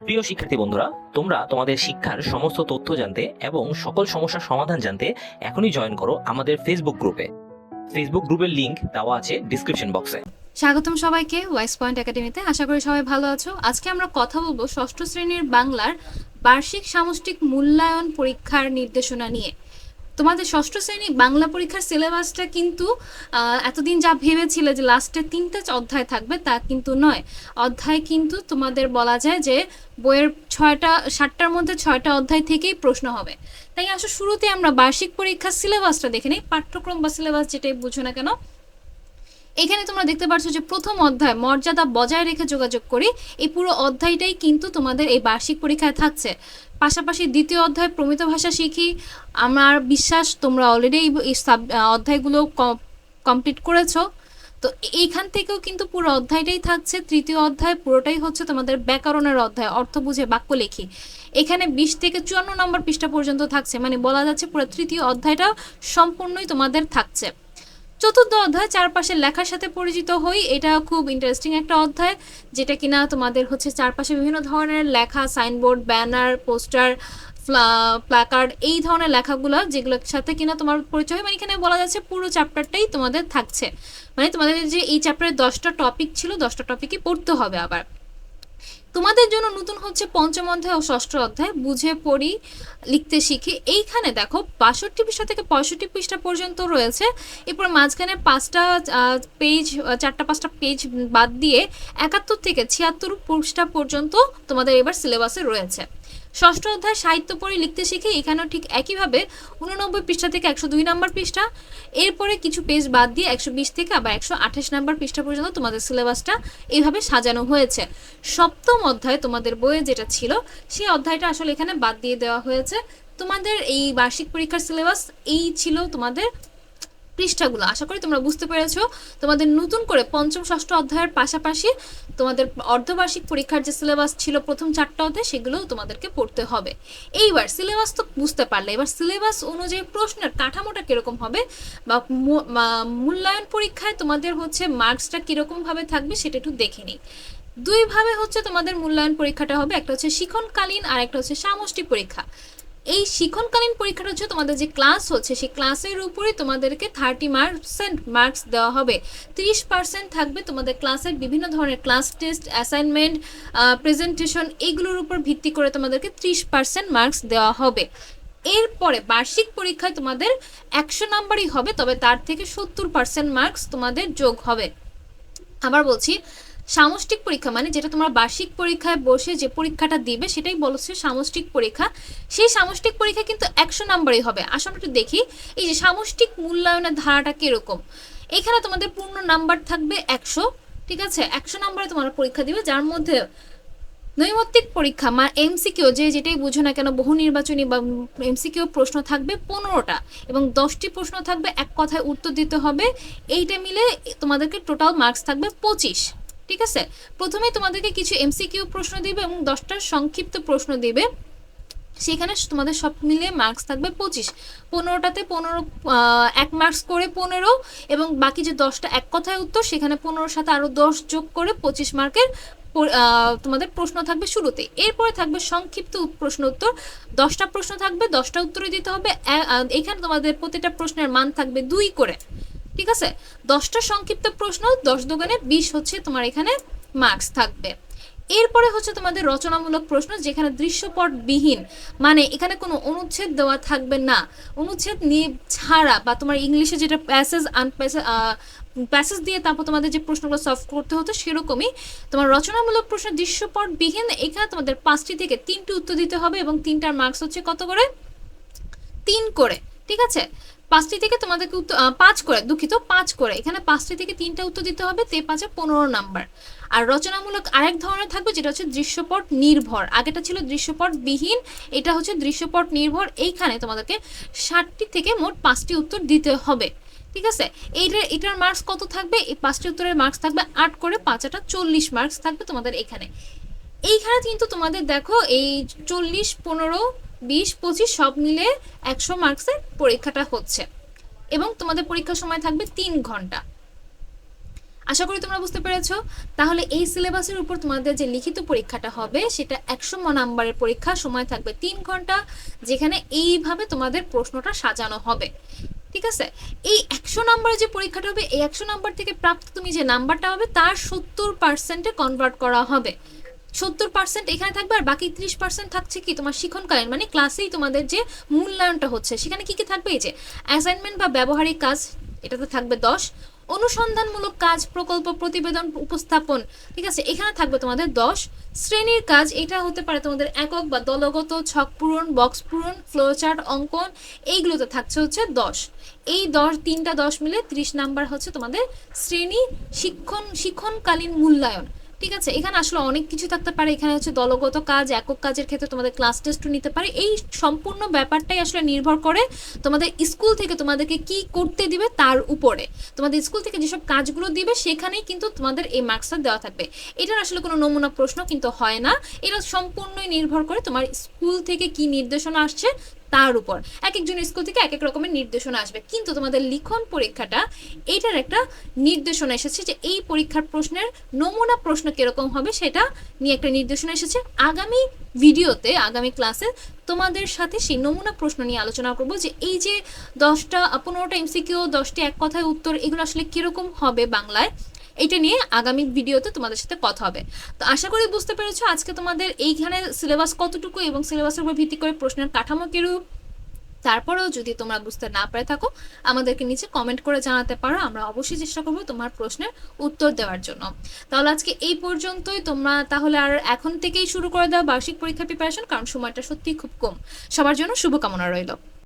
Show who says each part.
Speaker 1: প্রিয় শিক্ষার্থী বন্ধুরা, তোমরা তোমাদের শিক্ষার সমস্ত তথ্য জানতে এবং সকল সমস্যার সমাধান জানতে এখনই জয়েন করো আমাদের ফেসবুক গ্রুপে ফেসবুক গ্রুপের লিংক দেওয়া আছে ডিসক্রিপশন বক্সে
Speaker 2: স্বাগতম সবাইকে ওয়াইস পয়েন্ট একাডেমিতে আশা করি সবাই ভালো আছো। আজকে আমরা কথা বলব ষষ্ঠ শ্রেণির বাংলার বার্ষিক সামষ্টিক মূল্যায়ন পরীক্ষার নির্দেশনা নিয়ে। তোমাদের ষষ্ঠ শ্রেণি বাংলা পরীক্ষার সিলেবাসটা কিন্তু এতদিন যা ভেবেছিলে যে লাস্টে তিনটা অধ্যায় থাকবে, তা কিন্তু নয়। অধ্যায় কিন্তু তোমাদের বলা যায় যে বইয়ের ছয়টা, সাতটার মধ্যে ছয়টা অধ্যায় থেকেই প্রশ্ন হবে। তাই আসলে শুরুতে আমরা বার্ষিক পরীক্ষার সিলেবাসটা দেখে নিই, পাঠ্যক্রম বা সিলেবাস যেটাই বুঝো না কেন এখানে তোমরা দেখতে পাচ্ছ যে প্রথম অধ্যায় মর্যাদা বজায় রেখে যোগাযোগ করি। এই পুরো অধ্যায়টাই কিন্তু তোমাদের এই বার্ষিক পরীক্ষায় থাকছে। পাশাপাশি দ্বিতীয় অধ্যায় প্রমিত ভাষা শিখি। আমার বিশ্বাস তোমরা অলরেডি এই সাব অধ্যায়গুলো কমপ্লিট করেছ। তো এইখান থেকেও কিন্তু পুরো অধ্যায়টাই থাকছে। তৃতীয় অধ্যায় পুরোটাই হচ্ছে তোমাদের ব্যাকরণের অধ্যায়, অর্থ বুঝে বাক্য লেখি। এখানে বিশ থেকে চুয়ান্ন নম্বর পৃষ্ঠা পর্যন্ত থাকছে। মানে বলা যাচ্ছে পুরো তৃতীয় অধ্যায়টা সম্পূর্ণই তোমাদের থাকছে। চতুর্থ অধ্যায় চারপাশে লেখার সাথে পরিচিত হই। এটা খুব ইন্টারেস্টিং একটা অধ্যায়, যেটা কিনা তোমাদের হচ্ছে চারপাশে বিভিন্ন ধরনের লেখা সাইনবোর্ড ব্যানার পোস্টার প্ল্যাকার্ড এই ধরনের লেখাগুলো যেগুলোর সাথে কিনা তোমার পরিচয় হয় মানে এখানে বলা যাচ্ছে পুরো চ্যাপ্টারটাই তোমাদের থাকছে। মানে তোমাদের যে এই চ্যাপ্টারে দশটা টপিক ছিল, দশটা টপিকই পড়তে হবে আবার। তোমাদের জন্য নতুন হচ্ছে পঞ্চম অধ্যায় ও ষষ্ঠ অধ্যায়, বুঝে পড়ি, লিখতে শিখি। এইখানে দেখো, বাষট্টি পৃষ্ঠা থেকে পঁয়ষট্টি পৃষ্ঠা পর্যন্ত রয়েছে। এরপর মাঝখানে পাঁচটা পেজ চারটা, পাঁচটা পেজ বাদ দিয়ে একাত্তর থেকে ছিয়াত্তর পৃষ্ঠা পর্যন্ত তোমাদের এবার সিলেবাসে রয়েছে। ষষ্ঠ অধ্যায় সাহিত্য পড়ে লিখতে শিখে এখানেও ঠিক একইভাবে উননব্বই পৃষ্ঠা থেকে একশো দুই নম্বর পৃষ্ঠা। এরপরে কিছু পেজ বাদ দিয়ে একশো বিশ থেকে আবার একশো আঠাশ নম্বর পৃষ্ঠা পর্যন্ত তোমাদের সিলেবাসটা এইভাবে সাজানো হয়েছে। সপ্তম অধ্যায় তোমাদের বইয়ে যেটা ছিল সেই অধ্যায়টা আসলে এখানে বাদ দিয়ে দেওয়া হয়েছে। তোমাদের এই বার্ষিক পরীক্ষার সিলেবাস এই ছিল তোমাদের পৃষ্ঠাগুলো। আশা করি তোমরা বুঝতে পেরেছ। তোমাদের নতুন করে পঞ্চম, ষষ্ঠ অধ্যায়ের পাশাপাশি তোমাদের অর্ধবার্ষিক পরীক্ষার যে সিলেবাস ছিল প্রথম চারটা অধ্যায় সেগুলোও তোমাদেরকে পড়তে হবে। এইবার সিলেবাস তো বুঝতে পারলে, এবার সিলেবাস অনুযায়ী প্রশ্নের কাঠামোটা কীরকম হবে বা মূল্যায়ন পরীক্ষায় তোমাদের হচ্ছে মার্কসটা কীরকম ভাবে থাকবে সেটা একটু দেখে নিই। দুইভাবে হচ্ছে তোমাদের মূল্যায়ন পরীক্ষাটা হবে, একটা হচ্ছে শিক্ষণকালীন আর একটা হচ্ছে সামষ্টিক পরীক্ষা। এই শিক্ষণকালীন পরীক্ষাটা হচ্ছে তোমাদের যে ক্লাস হচ্ছে, সেই ক্লাসের উপরে তোমাদেরকে থার্টি পার্সেন্ট মার্কস দেওয়া হবে। তিরিশ পার্সেন্ট থাকবে তোমাদের ক্লাসের বিভিন্ন ধরনের ক্লাস টেস্ট অ্যাসাইনমেন্ট প্রেজেন্টেশন এইগুলোর উপর ভিত্তি করে তোমাদেরকে ত্রিশ পার্সেন্ট মার্কস দেওয়া হবে। এরপরে বার্ষিক পরীক্ষায় তোমাদের একশো নাম্বারই হবে, তবে তার থেকে সত্তর পার্সেন্ট মার্কস তোমাদের যোগ হবে। আবার বলছি সামষ্টিক পরীক্ষা মানে যেটা তোমরা বার্ষিক পরীক্ষায় বসে যে পরীক্ষাটা দিবে, সেটাই বলছে সামষ্টিক পরীক্ষা। সেই সামষ্টিক পরীক্ষা কিন্তু একশো নাম্বারই হবে। আসলে একটু দেখি, এই যে সামষ্টিক মূল্যায়নের ধারাটা কীরকম? এখানে তোমাদের পূর্ণ নাম্বার থাকবে একশো, ঠিক আছে? একশো নাম্বারে তোমরা পরীক্ষা দিবে, যার মধ্যে নৈমিত্তিক পরীক্ষা মা এমসিকিউ, যে যেটাই বুঝো না কেন, বহু নির্বাচনী বা এমসিকিউ প্রশ্ন থাকবে পনেরোটা এবং দশটি প্রশ্ন থাকবে, এক কথায় উত্তর দিতে হবে। এইটা মিলে তোমাদেরকে টোটাল মার্কস থাকবে পঁচিশ। ঠিক আছে? প্রথমে তোমাদেরকে কিছু এমসিকিউ প্রশ্ন দিবে এবং দশটা সংক্ষিপ্ত প্রশ্ন দিবে। সেখানে তোমাদের সব মিলিয়ে মার্কস থাকবে পঁচিশ। পনেরোটাতে পনেরো এক মার্কস করে পনেরো এবং বাকি যে দশটা এক কথায় উত্তর, সেখানে পনেরোর সাথে আরও দশ যোগ করে পঁচিশ মার্কের তোমাদের প্রশ্ন থাকবে শুরুতে। এরপরে থাকবে সংক্ষিপ্ত প্রশ্ন উত্তর। দশটা প্রশ্ন থাকবে, দশটা উত্তরে দিতে হবে। এখানে তোমাদের প্রতিটা প্রশ্নের মান থাকবে দুই করে। ঠিক আছে? দশটা সংক্ষিপ্ত প্রশ্ন, দশ দোকানে বিশ হচ্ছে তোমার এখানে মার্কস থাকবে। এরপরে হচ্ছে তোমাদের রচনামূলক প্রশ্ন, যেখানে দৃশ্যপট বিহীন মানে এখানে কোনো অনুচ্ছেদ দেওয়া থাকবে না। অনুচ্ছেদ নিয়ে ছাড়া বা তোমার ইংলিশে যেটা প্যাসেজ আনপ্যাসেজ প্যাসেজ দিয়ে তারপর তোমাদের যে প্রশ্নগুলো সলভ করতে হতো সেরকমই তোমার রচনামূলক প্রশ্ন দৃশ্যপট বিহীন এখানে তোমাদের পাঁচটি থেকে তিনটি উত্তর দিতে হবে এবং তিনটার মার্কস হচ্ছে কত করে? তিন করে, ঠিক আছে? পাঁচটি থেকে তোমাদেরকে উত্তর পাঁচ করে, দুঃখিত, পাঁচ করে। এখানে পাঁচটি থেকে তিনটা উত্তর দিতে হবে, তে পাঁচে পনেরো নাম্বার। আর রচনামূলক আরেক ধরনের থাকবে, যেটা হচ্ছে দৃশ্যপট নির্ভর। আগেটা ছিল দৃশ্যপট বিহীন, এটা হচ্ছে দৃশ্যপট নির্ভর। এইখানে তোমাদেরকে ষাটটি থেকে মোট পাঁচটি উত্তর দিতে হবে। ঠিক আছে? এইটার, এটার মার্কস কত থাকবে? এই পাঁচটি উত্তরের মার্কস থাকবে আট করে পাঁচাটা চল্লিশ মার্কস থাকবে তোমাদের এখানে। এইখানে কিন্তু তোমাদের দেখো, এই চল্লিশ, পনেরো বিশ পঁচিশ সব মিলে একশো মার্কসের পরীক্ষাটা হচ্ছে। এবং তোমাদের পরীক্ষার সময় থাকবে তিন ঘণ্টা। আশা করি তোমরা বুঝতে পেরেছ। তাহলে এই সিলেবাসের উপর তোমাদের যে লিখিত পরীক্ষাটা হবে, সেটা একশো নাম্বারের পরীক্ষা, সময় থাকবে তিন ঘণ্টা, যেখানে এইভাবে তোমাদের প্রশ্নটা সাজানো হবে। ঠিক আছে? এই একশো নাম্বারের যে পরীক্ষাটা হবে, এই একশো নাম্বার থেকে প্রাপ্ত তুমি যে নাম্বারটা হবে, তার সত্তর পার্সেন্টে কনভার্ট করা হবে। সত্তর পার্সেন্ট এখানে থাকবে আর বাকি ত্রিশ পার্সেন্ট থাকছে কি তোমার শিক্ষণকালীন? মানে ক্লাসেই তোমাদের যে মূল্যায়নটা হচ্ছে, সেখানে কি কি থাকবে? এই যে অ্যাসাইনমেন্ট বা ব্যবহারিক কাজ, এটাতে থাকবে দশ। অনুসন্ধানমূলক কাজ, প্রকল্প, প্রতিবেদন, উপস্থাপন, ঠিক আছে? এখানে থাকবে তোমাদের দশ। শ্রেণির কাজ, এটা হতে পারে তোমাদের একক বা দলগত, ছক পূরণ বক্স পূরণ ফ্লোচার্ট অঙ্কন, এইগুলোতে থাকছে হচ্ছে দশ। এই দশ, তিনটা দশ মিলে ত্রিশ নাম্বার হচ্ছে তোমাদের শ্রেণি শিক্ষণ, শিক্ষণকালীন মূল্যায়ন। ঠিক আছে, এখানে আসলে অনেক কিছু থাকতে পারে। এখানে হচ্ছে দলগত কাজ, একক কাজের ক্ষেত্রে তোমাদের ক্লাস টেস্টও নিতে পারে। এই সম্পূর্ণ ব্যাপারটাই আসলে নির্ভর করে তোমাদের স্কুল থেকে তোমাদেরকে কি করতে দিবে তার উপরে। তোমাদের স্কুল থেকে যেসব কাজগুলো দিবে, সেখানেই কিন্তু তোমাদের এই মার্কসটা দেওয়া থাকবে। এটার আসলে কোনো নমুনা প্রশ্ন কিন্তু হয় না। এটা সম্পূর্ণই নির্ভর করে তোমার স্কুল থেকে কি নির্দেশনা আসছে তার উপর। এক একজন স্কুল থেকে এক এক রকমের নির্দেশনা আসবে। কিন্তু তোমাদের লিখন পরীক্ষাটা, এইটার একটা নির্দেশনা এসেছে যে এই পরীক্ষার প্রশ্নের নমুনা প্রশ্ন কীরকম হবে সেটা নিয়ে একটা নির্দেশনা এসেছে। আগামী ভিডিওতে, আগামী ক্লাসে তোমাদের সাথে সেই নমুনা প্রশ্ন নিয়ে আলোচনা করব যে এই যে দশটা, পনেরোটা এমসিকিউ দশটি এক কথায় উত্তর, এগুলো আসলে কীরকম হবে বাংলায়? এটা নিয়ে আগামী ভিডিওতে তোমাদের সাথে কথা হবে। তো আশা করি বুঝতে পেরেছ আজকে তোমাদের এইখানে সিলেবাস কতটুকু এবং সিলেবাসের উপর ভিত্তি করে প্রশ্নের কাঠামো কিরূপ। তারপরেও যদি তোমরা বুঝতে না পারে থাকো, আমাদেরকে নিচে কমেন্ট করে জানাতে পারো। আমরা অবশ্যই চেষ্টা করব তোমার প্রশ্নের উত্তর দেওয়ার জন্য। তাহলে আজকে এই পর্যন্তই। তোমরা তাহলে আর এখন থেকেই শুরু করে দাও বার্ষিক পরীক্ষা প্রিপারেশন কারণ সময়টা সত্যিই খুব কম। সবার জন্য শুভকামনা রইল।